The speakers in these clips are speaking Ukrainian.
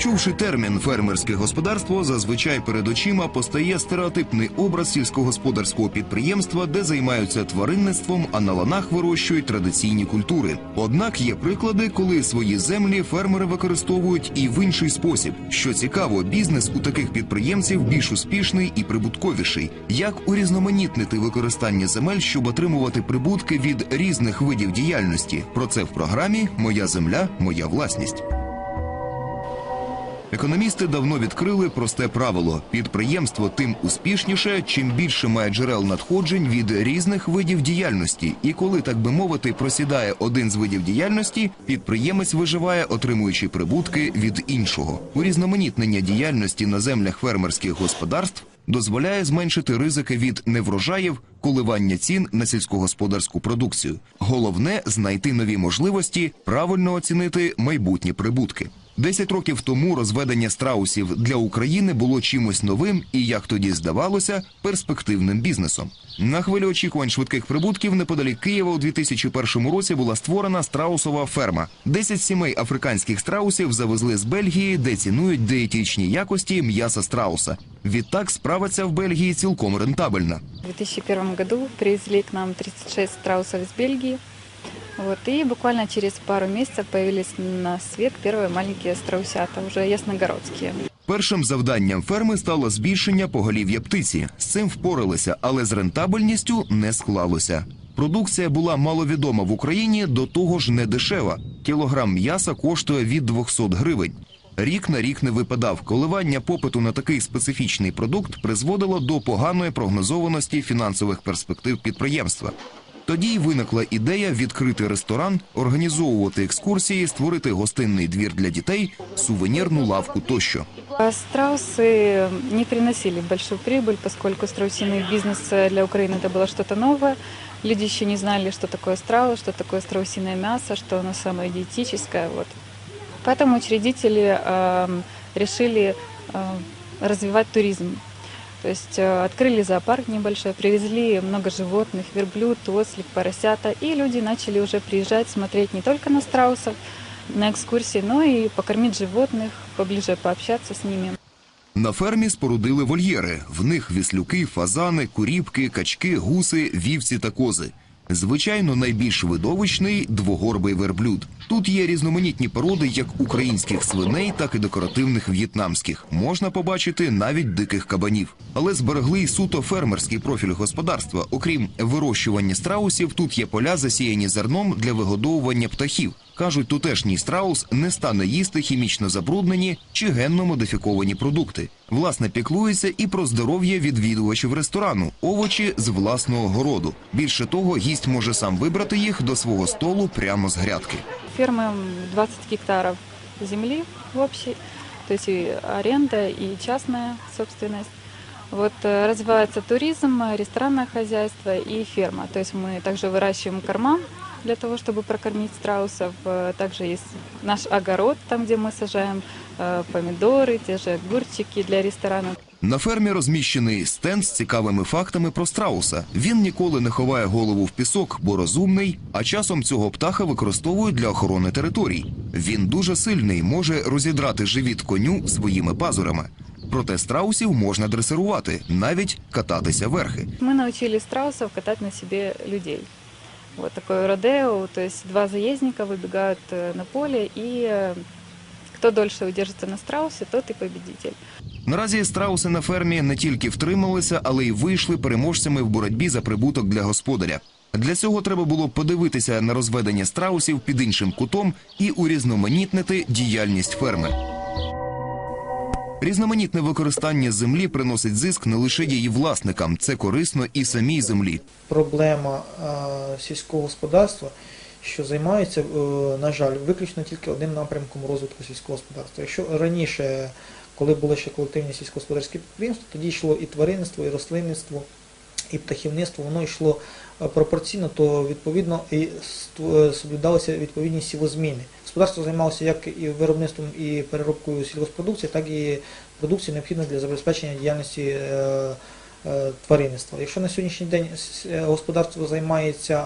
Почувши термін фермерське господарство, зазвичай перед очима постає стереотипний образ сільськогосподарського підприємства, де займаються тваринництвом, а на ланах вирощують традиційні культури. Однак є приклади, коли свої землі фермери використовують і в інший спосіб. Що цікаво, бізнес у таких підприємців більш успішний і прибутковіший. Як урізноманітнити використання земель, щоб отримувати прибутки від різних видів діяльності? Про це в програмі Моя земля, моя власність. Економісти давно відкрили просте правило: підприємство тим успішніше, чим більше має джерел надходжень від різних видів діяльності. І коли, так би мовити, просідає один з видів діяльності, підприємець виживає, отримуючи прибутки від іншого. Урізноманітнення діяльності на землях фермерських господарств дозволяє зменшити ризики від неврожаїв, коливання цін на сільськогосподарську продукцію. Головне знайти нові можливості, правильно оцінити майбутні прибутки. Десять років тому розведення страусів для України було чимось новим і, як тоді здавалося, перспективним бізнесом. На хвилі очікувань швидких прибутків неподалік Києва у 2001 році була створена страусова ферма. Десять сімей африканських страусів завезли з Бельгії, де цінують диетичні якості м'яса страуса. Відтак справа ця в Бельгії цілком рентабельна. В 2001 году привезли к нам 36 страусов из Бельгии. Вот, и буквально через пару месяцев появились на свет первые маленькие страусята, уже ясногородские. Першим завданням ферми стало збільшення поголів'я птиці. З цим впоралися, але з рентабельністю не склалося. Продукція була маловідома в Україні, до того ж не дешева. Кілограм м'яса коштує від 200 гривень. Рік на рік не випадав. Коливання попиту на такий специфічний продукт призводило до поганої прогнозованості фінансових перспектив підприємства. Тоді й виникла ідея відкрити ресторан, організовувати екскурсії, створити гостинний двір для дітей, сувенірну лавку тощо. А Страусы не приносили большую прибыль, поскольку страусиный бизнес для Украины это было что-то новое. Люди еще не знали, что такое страус, что такое страусиное мясо, что оно самое диетическое. Вот. Поэтому учредители эм, решили э, развивать туризм. То есть э, открыли зоопарк небольшой, привезли много животных, верблюд, ослик, поросята, и люди начали уже приезжать, смотреть не только на страусов, на экскурсии, но и покормить животных, поближе пообщаться с ними. На фермі спорудили вольєри. В них віслюки, фазани, куріпки, качки, гуси, вівці та кози. Звичайно, найбільш видовищний двогорбий верблюд. Тут є різноманітні породи як українських свиней, так і декоративних в'єтнамських. Можна побачити навіть диких кабанів. Але зберегли й суто фермерський профіль господарства. Окрім вирощування страусів, тут є поля, засіяні зерном для вигодовування птахів. Кажуть, тутешній страус не стане їсти хімічно забруднені чи генно модифіковані продукти. Власне, піклується і про здоров'я відвідувачів ресторану, овочі з власного городу. Більше того, гість може сам вибрати їх до свого столу прямо з грядки. Фермы 20 гектаров земли в общей, то есть и аренда, и частная собственность. Вот э, развивается туризм, э, ресторанное хозяйство и ферма. То есть мы также выращиваем корма для того, чтобы прокормить страусов. Э, Также есть наш огород, там, где мы сажаем э, помидоры, те же огурчики для ресторанов. На фермі розміщений стенд з цікавими фактами про страуса. Він ніколи не ховає голову в пісок, бо розумний, а часом цього птаха використовують для охорони територій. Він дуже сильний, може розідрати живіт коню своїми пазурами. Проте страусів можна дресирувати, навіть кататися верхи. Мы научили страусов катать на себе людей. Вот такое родео, то есть два заездника выбегают э, на поле, и кто дольше удержится на страусе, тот и победитель. Наразі страуси на фермі не тільки втрималися, але й вийшли переможцями в боротьбі за прибуток для господаря. Для цього треба було подивитися на розведення страусів під іншим кутом і урізноманітнити діяльність ферми. Різноманітне використання землі приносить зиск не лише її власникам, це корисно і самій землі. проблема е, сільського господарства, що займається, е, на жаль, виключно тільки одним напрямком розвитку сільського господарства. Якщо раніше, коли були ще колективні сільськогосподарські підприємства, тоді йшло і тваринництво, і рослинництво, і птахівництво, воно йшло е, пропорційно, то відповідно і е, соблюдалися відповідні сівозміни. Господарство займалося як і виробництвом і переробкою сільгоспродукції, так і продукції необхідної для забезпечення діяльності тваринництва. Якщо на сьогоднішній день господарство займається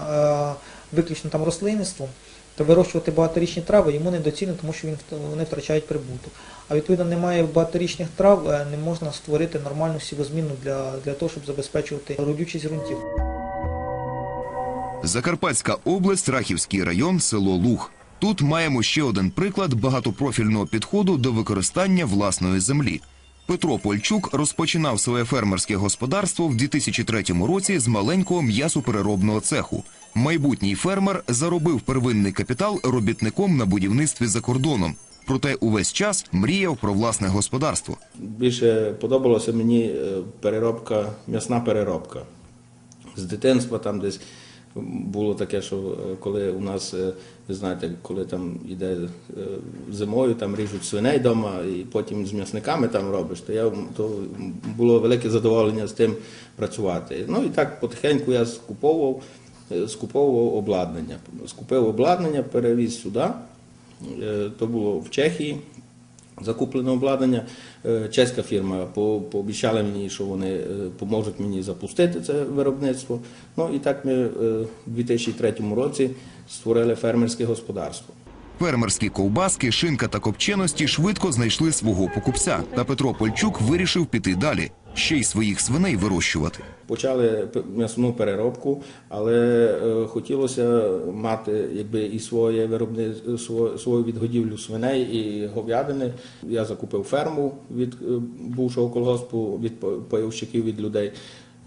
виключно там рослинництвом, то вирощувати багаторічні трави йому недоцільно, тому що він, вони втрачають прибуток. А відповідно немає багаторічних трав, е, не можна створити нормальну сівозміну для, для того, щоб забезпечувати родючість ґрунтів. Закарпатська область, Рахівський район, село Луг. Тут маємо ще один приклад багатопрофільного підходу до використання власної землі. Петро Польчук розпочинав своє фермерське господарство в 2003 році з маленького м'ясопереробного цеху. Майбутній фермер заробив первинний капітал робітником на будівництві за кордоном. Проте увесь час мріяв про власне господарство. Більше подобалося мені е, переробка, м'ясна переробка. З дитинства там десь було таке, що е, коли у нас, е, ви знаєте, коли там іде е, зимою, там ріжуть свиней вдома, і потім з м'ясниками там робиш, то я то було велике задоволення з тим працювати. Ну і так потихеньку я скуповував, скуповував обладнання. Скупив обладнання, перевіз сюди. То було в Чехії закуплене обладнання. Е, Чеська фірма по- пообіцяла мені, що вони е, поможуть мені запустити це виробництво. Ну і так ми в у 2003 році створили фермерське господарство. Фермерські ковбаски, шинка та копченості швидко знайшли свого покупця. Та Петро Польчук вирішив піти далі, ще й своїх свиней вирощувати. Почали м'ясну переробку, але е, хотілося мати якби і своє виробне свою, відгодівлю свиней і говядини. Я закупив ферму від е, бувшого колгоспу, від па- пайовщиків, від людей.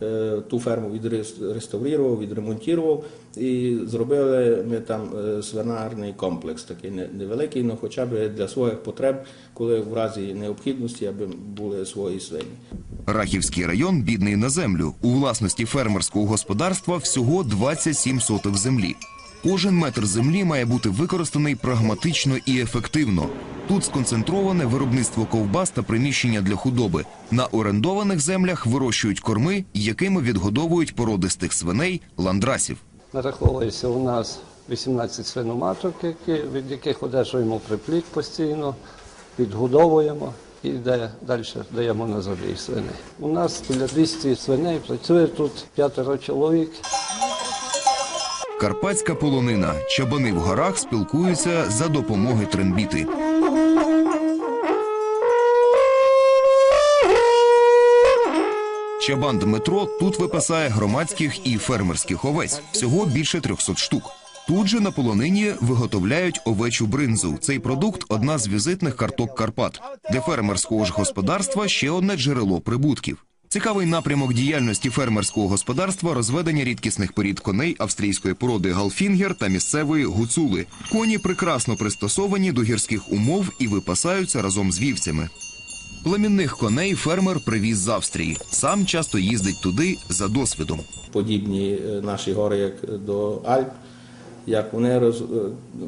Е, Ту ферму відреставрував, відремонтував і зробили ми там е, свинарний комплекс, такий невеликий, але хоча б для своїх потреб, коли в разі необхідності, аби були свої свині. Рахівський район бідний на землю. У власності фермерського господарства всього 27 соток землі. Кожен метр землі має бути використаний прагматично і ефективно. Тут сконцентроване виробництво ковбас та приміщення для худоби. На орендованих землях вирощують корми, якими відгодовують породистих свиней ландрасів. Нараховується у нас 18 свиноматок, від яких одержуємо припліт постійно, підгодовуємо і де далі даємо на забій свиней. У нас біля 200 свиней працює тут п'ятеро чоловік. Карпатська полонина. Чабани в горах спілкуються за допомоги трембіти. Чабан Дмитро тут випасає громадських і фермерських овець. Всього більше 300 штук. Тут же на полонині виготовляють овечу бринзу. Цей продукт одна з візитних карток Карпат. Для фермерського ж господарства ще одне джерело прибутків. Цікавий напрямок діяльності фермерського господарства розведення рідкісних порід коней австрійської породи галфінгер та місцевої гуцули. Коні прекрасно пристосовані до гірських умов і випасаються разом з вівцями. Племінних коней фермер привіз з Австрії. Сам часто їздить туди за досвідом. подібні е, наші гори, як до Альп, як вони роз, е,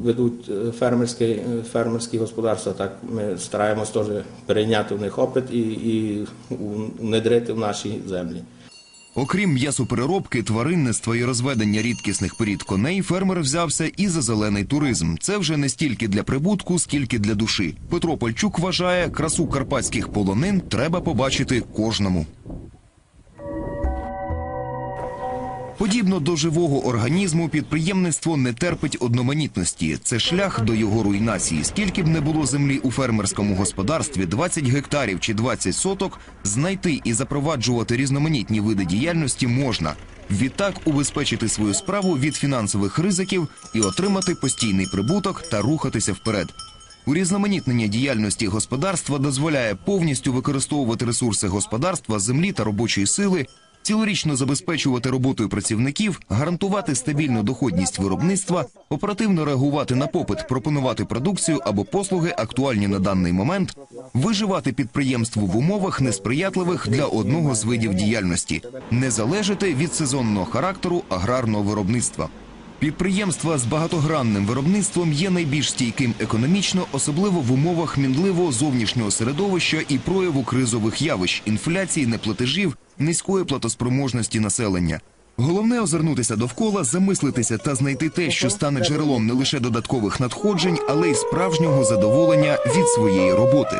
ведуть е, фермерське, е, фермерські господарства, так ми стараємось теж перейняти в них опит і, і внедрити в наші землі. Окрім м'ясопереробки, тваринництва і розведення рідкісних порід коней, фермер взявся і за зелений туризм. Це вже не стільки для прибутку, скільки для душі. Петро Польчук вважає, красу карпатських полонин треба побачити кожному. Подібно до живого організму, підприємництво не терпить одноманітності. Це шлях до його руйнації. Скільки б не було землі у фермерському господарстві, 20 гектарів чи 20 соток, знайти і запроваджувати різноманітні види діяльності можна. Відтак убезпечити свою справу від фінансових ризиків і отримати постійний прибуток та рухатися вперед. Урізноманітнення діяльності господарства дозволяє повністю використовувати ресурси господарства, землі та робочої сили, цілорічно забезпечувати роботою працівників, гарантувати стабільну доходність виробництва, оперативно реагувати на попит, пропонувати продукцію або послуги, актуальні на даний момент, виживати підприємству в умовах несприятливих для одного з видів діяльності, не залежати від сезонного характеру аграрного виробництва. Підприємства з багатогранним виробництвом є найбільш стійким економічно, особливо в умовах мінливого зовнішнього середовища і прояву кризових явищ, інфляції, неплатежів, низької платоспроможності населення. Головне озирнутися довкола, замислитися та знайти те, що стане джерелом не лише додаткових надходжень, але й справжнього задоволення від своєї роботи.